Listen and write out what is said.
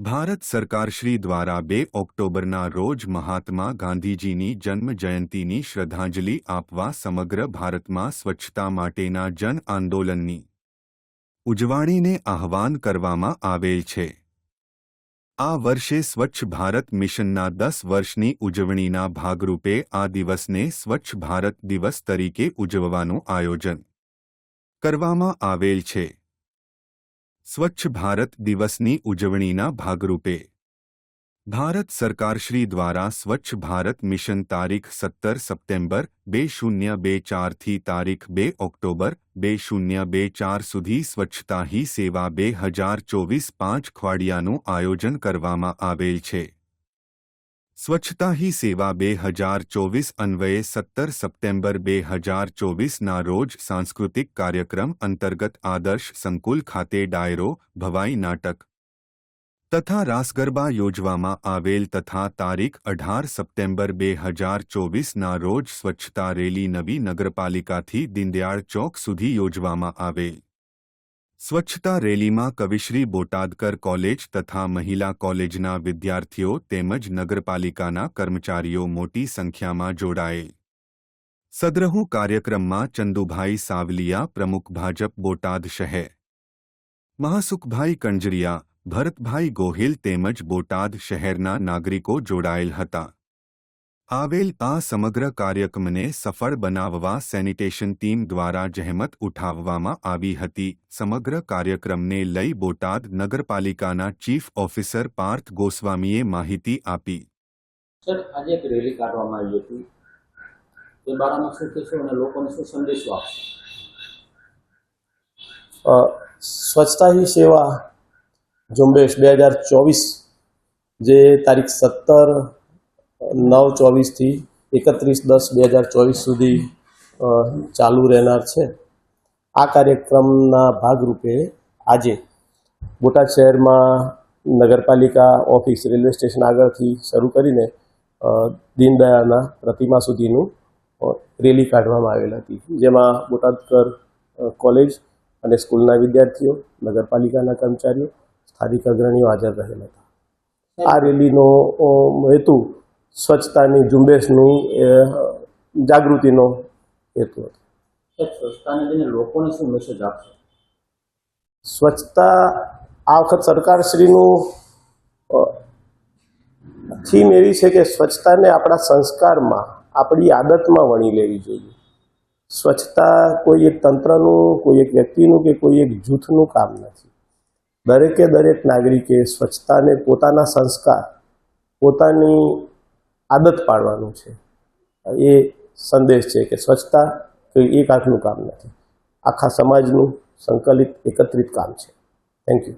ભારત સરકારશ્રી દ્વારા બે ઓક્ટોબરના રોજ મહાત્મા ગાંધીજીની જન્મ જયંતીની શ્રદ્ધાંજલિ આપવા સમગ્ર ભારતમાં સ્વચ્છતા માટેના જન આંદોલનની ઉજવાણીને આહવાન કરવામાં આવેલ છે. આ વર્ષે સ્વચ્છ ભારત મિશનના દસ વર્ષની ઉજવણીના ભાગરૂપે આ દિવસને સ્વચ્છ ભારત દિવસ તરીકે ઉજવવાનું આયોજન કરવામાં આવેલ છે. સ્વચ્છ ભારત દિવસની ઉજવણીના ભાગરૂપે. ભારત સરકારશ્રી દ્વારા સ્વચ્છ ભારત મિશન તારીખ સત્તર સપ્ટેમ્બર બે શૂન્ય બે ચારથી તારીખ બે ઓક્ટોબર બે શૂન્ય બે ચાર સુધી સ્વચ્છતા હી સેવા બે હજાર ચોવીસ પાંચ ખવાડિયાનું આયોજન કરવામાં આવેલ છે. સ્વચ્છતા હી સેવા બે હજાર ચોવીસ અન્વયે સત્તર સપ્ટેમ્બર બે હજાર ચોવીસના રોજ સાંસ્કૃતિક કાર્યક્રમ અંતર્ગત આદર્શ સંકુલ ખાતે ડાયરો, ભવાઈ નાટક તથા રાસગરબા યોજવામાં આવેલ તથા તારીખ અઢાર સપ્ટેમ્બર બે હજાર ચોવીસના રોજ સ્વચ્છતા રેલી નવી નગરપાલિકાથી દીનદયાળ ચોક સુધી યોજવામાં આવેલ. સ્વચ્છતા રેલીમાં કવિશ્રી બોટાદકર કોલેજ તથા મહિલા કોલેજના વિદ્યાર્થીઓ તેમજ નગરપાલિકાના કર્મચારીઓ મોટી સંખ્યામાં જોડાયેલ. સદ્રહુ કાર્યક્રમમાં ચંદુભાઈ સાવલિયા પ્રમુખ ભાજપ બોટાદ શહેર. મહાસુખભાઈ કંજરિયા, ભરતભાઈ ગોહિલ તેમજ બોટાદ શહેરના નાગરિકો જોડાયેલ હતા. આવેલ આ સમગ્ર કાર્યક્રમને સફળ બનાવવા સેનિટેશન ટીમ દ્વારા જહેમત ઉઠાવવામાં આવી હતી. સમગ્ર કાર્યક્રમને લઈ બોટાદ નગરપાલિકાના ચીફ ઓફિસર પાર્થ ગોસ્વામીએ માહિતી આપી. સર આજે એક રેલી કાઢવામાં આવી હતી. તે બારામાં શું થશે અને લોકોને શું સંદેશો આપશે? સ્વચ્છતા હી સેવા ઝુંબેશ બે હજાર ચોવીસ જે તારીખ સત્તર નવ ચોવીસથી એકત્રીસ દસ બે હજાર ચોવીસ સુધી ચાલુ રહેનાર છે. આ કાર્યક્રમના ભાગરૂપે આજે બોટાદ શહેરમાં નગરપાલિકા ઓફિસ રેલવે સ્ટેશન આગળથી શરૂ કરીને દીનદયાળના પ્રતિમા સુધીનું રેલી કાઢવામાં આવેલ હતી. જેમાં બોટાદકર કોલેજ અને સ્કૂલના વિદ્યાર્થીઓ, નગરપાલિકાના કર્મચારીઓ, સ્થાનિક અગ્રણીઓ હાજર રહેલા હતા. આ રેલીનો હેતુ સ્વચ્છતાની ઝુંબેશની જાગૃતિનો હેતુ લોકોને શું મેસેજ આપશો? સ્વચ્છતા આ વખત સરકારશ્રીનું થીમ એવી છે કે સ્વચ્છતાને આપણા સંસ્કારમાં આપણી આદતમાં વણી લેવી જોઈએ. સ્વચ્છતા કોઈ એક તંત્રનું કોઈ એક વ્યક્તિનું કે કોઈ એક જૂથનું કામ નથી. દરેકે દરેક નાગરિકે સ્વચ્છતાને પોતાના સંસ્કાર પોતાની આદત પાડવાનું છે. એ સંદેશ છે કે સ્વચ્છતા કોઈ એક આંખનું કામ નથી. આખા સમાજનું સંકલિત, એકત્રિત કામ છે. Thank you